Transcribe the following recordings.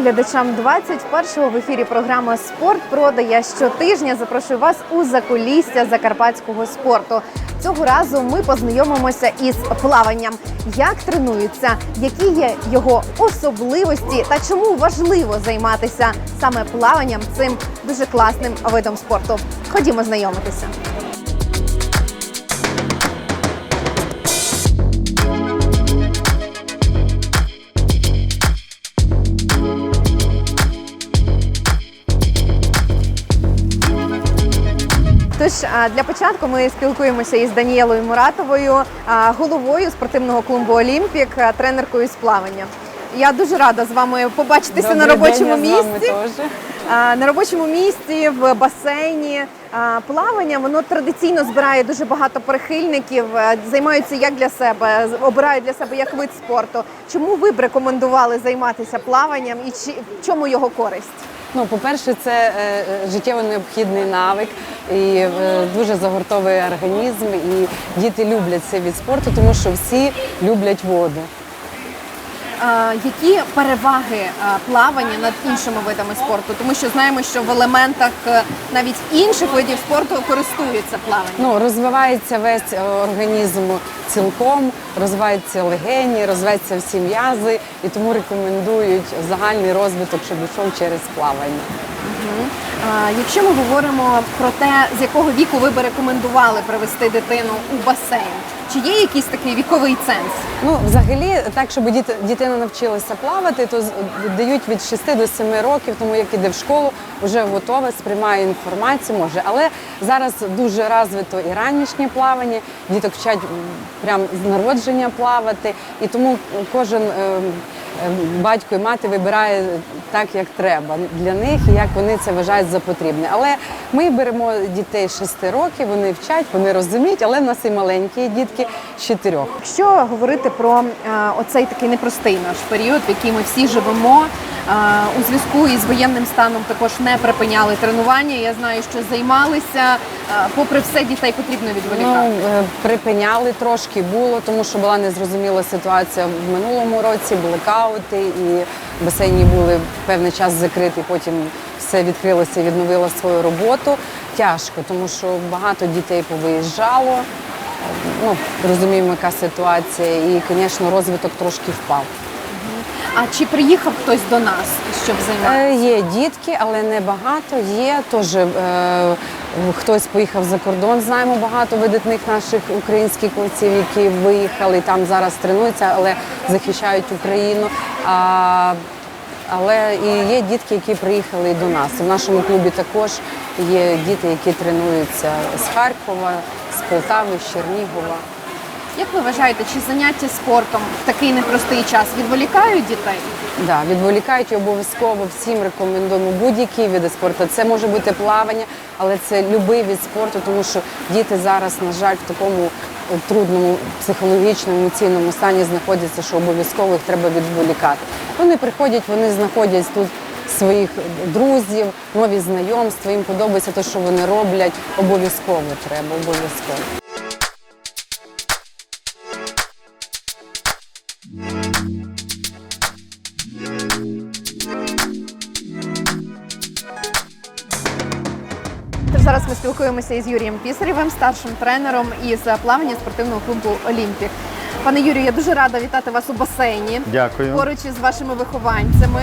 Глядачам 21-го в ефірі програма Спорт я щотижня запрошую вас у закулісся закарпатського спорту. Цього разу ми познайомимося із плаванням. Як тренуються, які є його особливості та чому важливо займатися саме плаванням цим дуже класним видом спорту. Ходімо знайомитися. Тож для початку ми спілкуємося із Даніелою Муратовою, головою спортивного клубу Олімпік, тренеркою з плавання. Я дуже рада з вами побачитися на робочому день, я з вами місці. теж. На робочому місці в басейні плавання воно традиційно збирає дуже багато прихильників, займаються як для себе, обирають для себе як вид спорту. Чому ви б рекомендували займатися плаванням і чи в чому його користь? Ну, по-перше, це е, е, життєво необхідний навик і е, дуже загортовий організм. І діти люблять цей від спорту, тому що всі люблять воду. Які переваги плавання над іншими видами спорту? Тому що знаємо, що в елементах е, навіть інших видів спорту користуються плаванням. Ну, розвивається весь е, організм цілком, розвиваються легені, розвиваються всі м'язи, і тому рекомендують загальний розвиток, щоб йшов через плавання. А, якщо ми говоримо про те, з якого віку ви би рекомендували привести дитину у басейн, чи є якийсь такий віковий ценз? Ну, взагалі, так, щоб діти, дитина навчилася плавати, то дають від 6 до 7 років, тому як іде в школу, вже готова, сприймає інформацію, може. Але зараз дуже розвито і ранішнє плавання, діток вчать прямо з народження плавати, і тому кожен ем, батько і мати вибирає так, як треба для них і як вони це вважають за потрібне. Але ми беремо дітей 6 років, вони вчать, вони розуміють, але в нас і маленькі дітки з 4. Якщо говорити про е, оцей такий непростий наш період, в який ми всі живемо, у зв'язку із воєнним станом також не припиняли тренування. Я знаю, що займалися. Е, попри все, дітей потрібно відволікати. Ну, е, припиняли трошки було, тому що була незрозуміла ситуація в минулому році, блекаути, і басейні були певний час закриті, потім все відкрилося відновило свою роботу. Тяжко, тому що багато дітей повиїжджало. Ну, розуміємо, яка ситуація, і, звісно, розвиток трошки впав. А чи приїхав хтось до нас, щоб займатися? Е, Є дітки, але не багато. Є теж е, хтось поїхав за кордон. Знаємо багато видатних наших українських митців, які виїхали там зараз тренуються, але захищають Україну. А, але і є дітки, які приїхали до нас. В нашому клубі також є діти, які тренуються з Харкова, з Полтави, з Чернігова. Як ви вважаєте, чи заняття спортом в такий непростий час відволікають дітей? Да, відволікають і обов'язково всім рекомендуємо будь-які види спорту. Це може бути плавання, але це будь-який від спорту, тому що діти зараз, на жаль, в такому е, трудному психологічному емоційному стані знаходяться, що обов'язково їх треба відволікати. Вони приходять, вони знаходять тут своїх друзів, нові знайомства. Їм подобається те, що вони роблять. Обов'язково треба, обов'язково. Зараз ми спілкуємося із Юрієм Пісарєвим, старшим тренером із плавання спортивного клубу Олімпік. Пане Юрію, я дуже рада вітати вас у басейні. Дякую. Поруч із вашими вихованцями.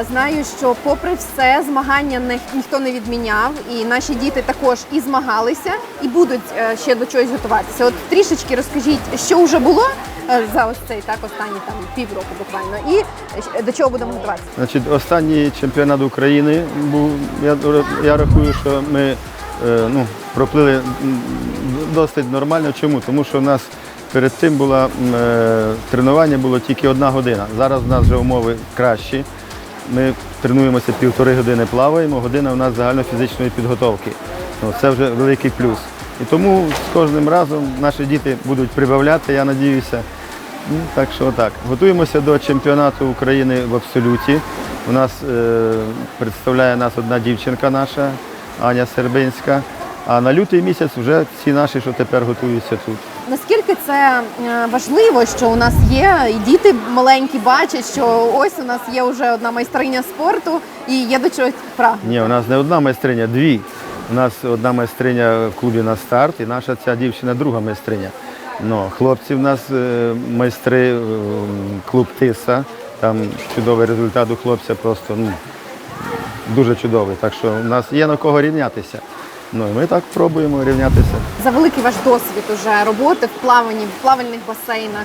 Е, Знаю, що попри все змагання не, ніхто не відміняв, і наші діти також і змагалися, і будуть е, ще до чогось готуватися. От трішечки розкажіть, що вже було е, за ось цей так останні там півроку буквально, і до чого будемо готуватися. Значить, останній чемпіонат України був. Я, я рахую, що ми ну, проплили досить нормально. Чому? Тому що в нас перед тим було е, тренування було тільки одна година. Зараз в нас вже умови кращі. Ми тренуємося півтори години, плаваємо, година у нас загальнофізичної підготовки. Ну, це вже великий плюс. І тому з кожним разом наші діти будуть прибавляти, я надіюся. Ну, Так що так. Готуємося до чемпіонату України в абсолюті. У нас е, представляє нас одна дівчинка наша, Аня Сербинська. А на лютий місяць вже ці наші, що тепер готуються тут. Наскільки це е, важливо, що у нас є і діти маленькі бачать, що ось у нас є вже одна майстриня спорту і є до чогось прагнути. Ні, у нас не одна майстриня, дві. У нас одна майстриня в клубі на старт, і наша ця дівчина друга майстриня. Ну, хлопці в нас е, майстри, е, клуб Тиса. Там чудовий результат у хлопця, просто ну, дуже чудовий. Так що у нас є на кого рівнятися. Ну, і ми так пробуємо рівнятися. За великий ваш досвід уже роботи в плаванні, в плавальних басейнах.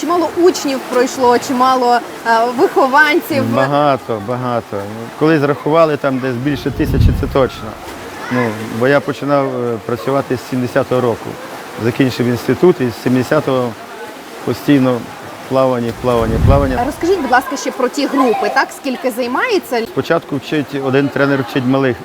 Чимало учнів пройшло, чимало е, вихованців. Багато, багато. Ну, Коли зрахували, там десь більше тисячі, це точно. Ну, бо я починав е, працювати з 70-го року. Закінчив інститут і з 70-го постійно плавання, плавання, плавання. Розкажіть, будь ласка, ще про ті групи, так скільки займається? Спочатку вчить один тренер вчить малих,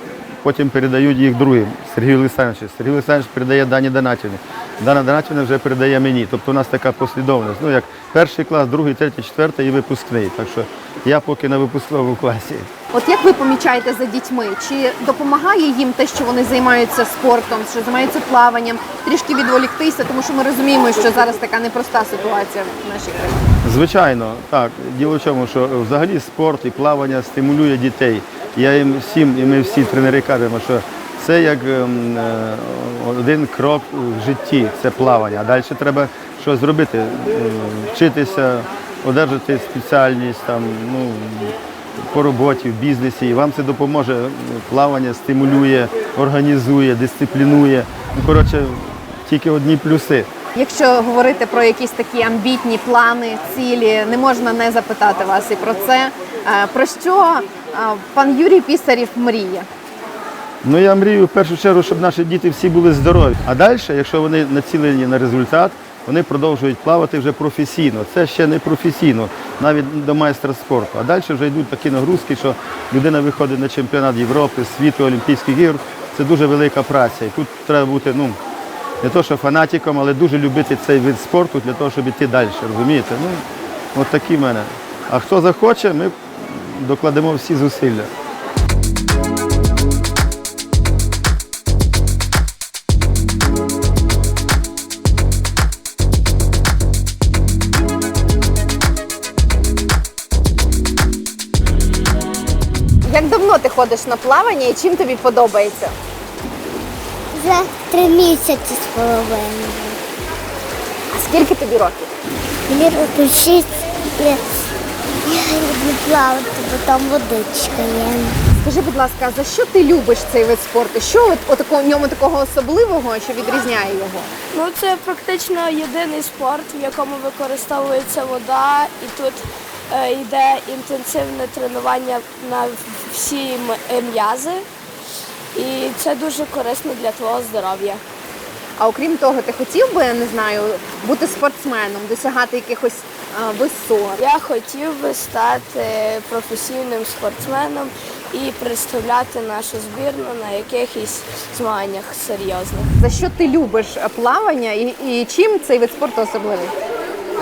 потім передають їх другим, Сергію Олександровичу. Сергій Олександрович передає Дані Донатівні. Дана Донатівна вже передає мені. Тобто у нас така послідовність. Ну, як перший клас, другий, третій, четвертий і випускний. Так що я поки на випускному класі. От як ви помічаєте за дітьми? Чи допомагає їм те, що вони займаються спортом, що займаються плаванням, трішки відволіктися, тому що ми розуміємо, що зараз така непроста ситуація в нашій країні. Звичайно, так. Діло в чому, що взагалі спорт і плавання стимулює дітей. Я їм всім, і ми всі тренери кажемо, що це як ем, е, один крок в житті, це плавання. А далі треба щось зробити, вчитися, одержати спеціальність там, ну, по роботі, в бізнесі. І вам це допоможе. Плавання стимулює, організує, дисциплінує. Ну, коротше, тільки одні плюси. Якщо говорити про якісь такі амбітні плани, цілі, не можна не запитати вас і про це. Е, Про що е, пан Юрій Пісарів мріє? Ну я мрію в першу чергу, щоб наші діти всі були здорові. А далі, якщо вони націлені на результат, вони продовжують плавати вже професійно. Це ще не професійно, навіть до майстра спорту. А далі вже йдуть такі нагрузки, що людина виходить на чемпіонат Європи, світу, Олімпійських ігор. Це дуже велика праця. І тут треба бути, ну, не то, що фанатиком, але дуже любити цей вид спорту для того, щоб йти далі. Розумієте? Ну, от такі в мене. А хто захоче, ми докладемо всі зусилля. Як давно ти ходиш на плавання і чим тобі подобається? За три місяці з половиною. А скільки тобі років? Мені років шість і я люблю плавати, бо там водичка є. Скажи, будь ласка, за що ти любиш цей вид спорту? Що от, в ньому такого особливого, що відрізняє його? Ну, це практично єдиний спорт, в якому використовується вода, і тут е, йде інтенсивне тренування на всі е, м'язи. І це дуже корисно для твого здоров'я. А окрім того, ти хотів би, не знаю, бути спортсменом, досягати якихось а, висот? Я хотів би стати професійним спортсменом і представляти нашу збірну на якихось змаганнях серйозних. За що ти любиш е, плавання і, і чим цей вид спорту особливий?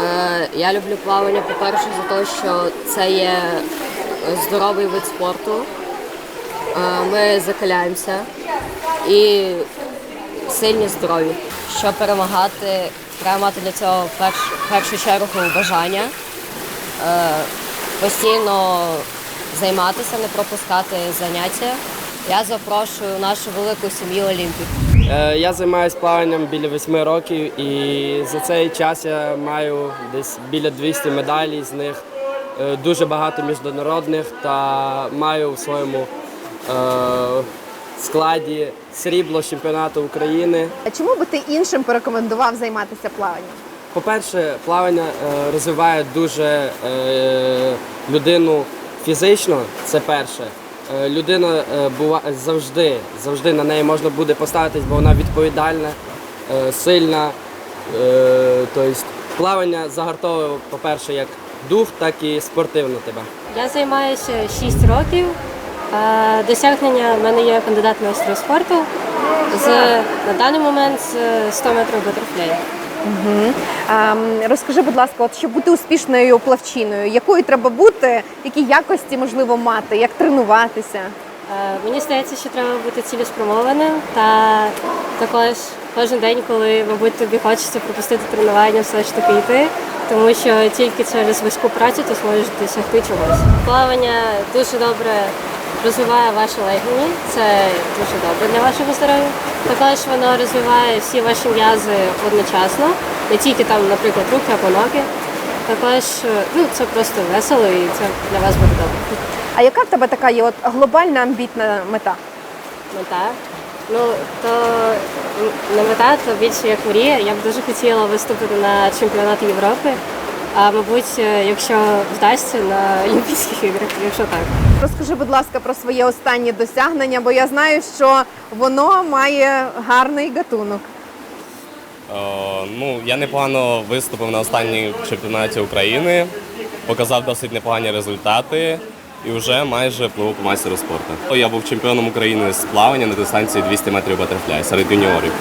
Е, Я люблю плавання, по-перше, за те, що це є здоровий вид спорту. Е, Ми закаляємося і сильні здорові. Щоб перемагати, треба мати для цього в перш, першу чергу бажання, е, постійно займатися, не пропускати заняття. Я запрошую нашу велику сім'ю Олімпік. Е, Я займаюся плаванням біля восьми років і за цей час я маю десь біля 200 медалей, з них дуже багато міжнародних та маю в своєму е, складі срібло з чемпіонату України. А чому би ти іншим порекомендував займатися плаванням? По-перше, плавання е, розвиває дуже е, людину фізично, це перше. Е, людина е, бува завжди, завжди на неї можна буде поставитись, бо вона відповідальна, е, сильна. Е, тобто плавання загартовує, по-перше, як дух, так і спортивно тебе. Я займаюся 6 років. Е, Досягнення в мене є кандидат майстра спорту з на даний момент з 100 метрів батерфляю. А, розкажи, будь ласка, от щоб бути успішною плавчиною, якою треба бути, які якості можливо мати, як тренуватися? Е, Мені здається, що треба бути цілеспрямованим та також кожен день, коли, мабуть, тобі хочеться пропустити тренування, все ж таки йти, тому що тільки через важку працю ти зможеш досягти чогось. Плавання дуже добре розвиває ваші легені, це дуже добре для вашого здоров'я. Також воно розвиває всі ваші м'язи одночасно, не тільки там, наприклад, руки або ноги. Також е, ну, це просто весело і це для вас буде добре. А яка в тебе така є от глобальна амбітна мета? Мета. Ну, то не мета, то більше як мрія. Я б дуже хотіла виступити на чемпіонаті Європи. А мабуть, е, якщо вдасться на Олімпійських іграх, якщо так. Розкажи, будь ласка, про своє останнє досягнення, бо я знаю, що воно має гарний гатунок. Е, ну, я непогано виступив на останній чемпіонаті України, показав досить непогані результати і вже майже пливу по майстеру спорту. Я був чемпіоном України з плавання на дистанції 200 метрів батерфляй серед юніорів.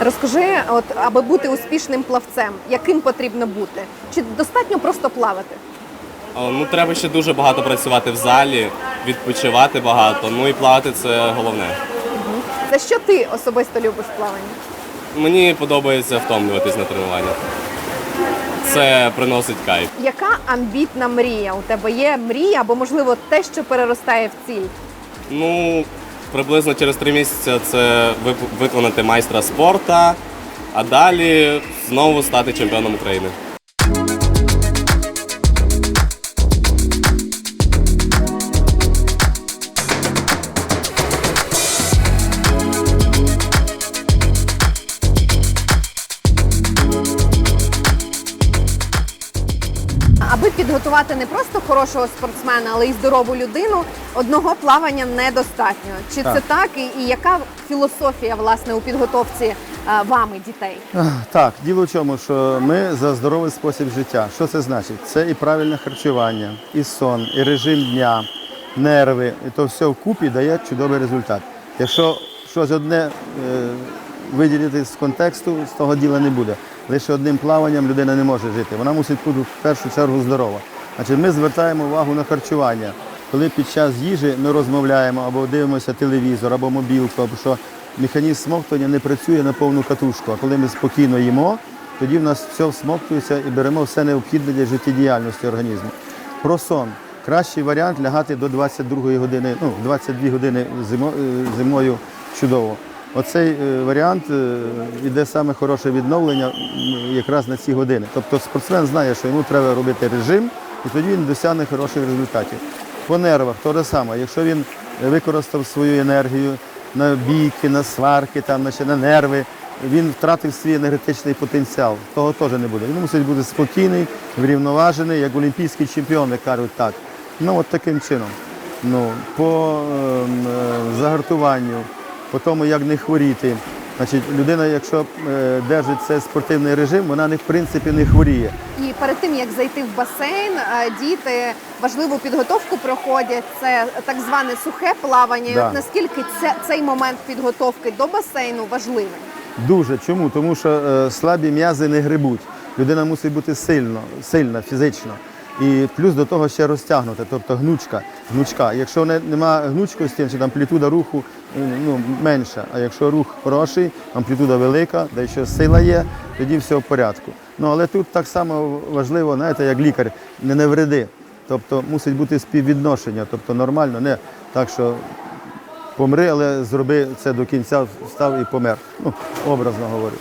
Розкажи, от аби бути успішним плавцем, яким потрібно бути? Чи достатньо просто плавати? Ну, треба ще дуже багато працювати в залі, відпочивати багато. Ну і плавати це головне. За що ти особисто любиш плавання? Мені подобається втомлюватись на тренуваннях. Це приносить кайф. Яка амбітна мрія? У тебе є мрія або, можливо, те, що переростає в ціль? Ну, приблизно через три місяці це виконати майстра спорту, а далі знову стати чемпіоном України. Аби не просто хорошого спортсмена, але й здорову людину, одного плавання недостатньо. Чи це так? І, і яка філософія власне у підготовці е, вами дітей? Так, діло в чому, що ми за здоровий спосіб життя. Що це значить? Це і правильне харчування, і сон, і режим дня, нерви. І то все вкупі дає чудовий результат. Якщо щось одне е, виділити з контексту, з того діла не буде. Лише одним плаванням людина не може жити. Вона мусить бути в першу чергу здорова. Значить, ми звертаємо увагу на харчування. Коли під час їжі ми розмовляємо або дивимося телевізор, або мобілку, або що механізм смоктування не працює на повну катушку. А коли ми спокійно їмо, тоді в нас все всмоктується і беремо все необхідне для життєдіяльності організму. Про сон. Кращий варіант лягати до 22 години, ну, 22 години е, зимою чудово. Оцей е, варіант е, іде саме хороше відновлення якраз на ці години. Тобто спортсмен знає, що йому треба робити режим, і тоді він досягне хороших результатів. По нервах то же саме. Якщо він використав свою енергію на бійки, на сварки, там, на нерви, він втратив свій енергетичний потенціал. Того теж не буде. Він мусить бути спокійний, врівноважений, як олімпійський чемпіон, як кажуть так. Ну, от таким чином. Ну, по ем, е, загартуванню, по тому, як не хворіти. Значить, людина, якщо е, держить цей спортивний режим, вона не в принципі не хворіє. І перед тим як зайти в басейн, е, діти важливу підготовку проходять. Це так зване сухе плавання. І Да. От наскільки це, цей момент підготовки до басейну важливий? Дуже. Чому? Тому що е, слабі м'язи не грибуть. Людина мусить бути сильно, сильна фізично. І плюс до того ще розтягнута, тобто гнучка. гнучка. Якщо не, нема гнучкості, чи амплітуда руху ну, менша. А якщо рух хороший, амплітуда велика, де ще сила є, тоді все в порядку. Ну але тут так само важливо, знаєте, як лікар, не навреди. Тобто мусить бути співвідношення, тобто нормально, не так, що помри, але зроби це до кінця, встав і помер. Ну, образно говорю.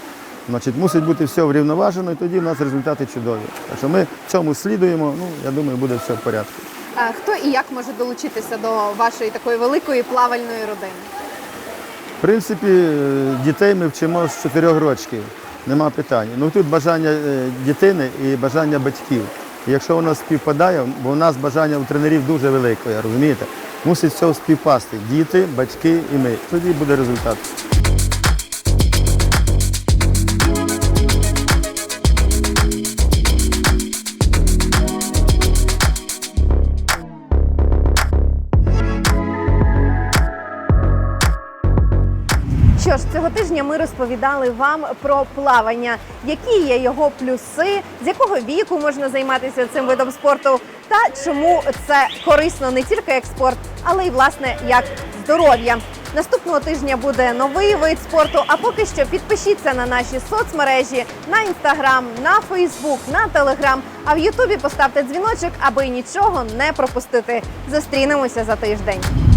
Значить, мусить бути все врівноважено, і тоді в нас результати чудові. Так що ми цьому слідуємо, ну, я думаю, буде все в порядку. А Хто і як може долучитися до вашої такої великої плавальної родини? В принципі, е, дітей ми вчимо з 4 років, нема питань. Ну тут бажання е, дитини і бажання батьків. І якщо воно співпадає, бо у нас бажання у тренерів дуже велике, розумієте? Мусить все співпасти. Діти, батьки і ми. Тоді буде результат. Цього тижня ми розповідали вам про плавання, які є його плюси, з якого віку можна займатися цим видом спорту, та чому це корисно не тільки як спорт, але й власне як здоров'я. Наступного тижня буде новий вид спорту. А поки що підпишіться на наші соцмережі на інстаграм, на Фейсбук, на Телеграм. А в Ютубі поставте дзвіночок, аби нічого не пропустити. Зустрінемося за тиждень.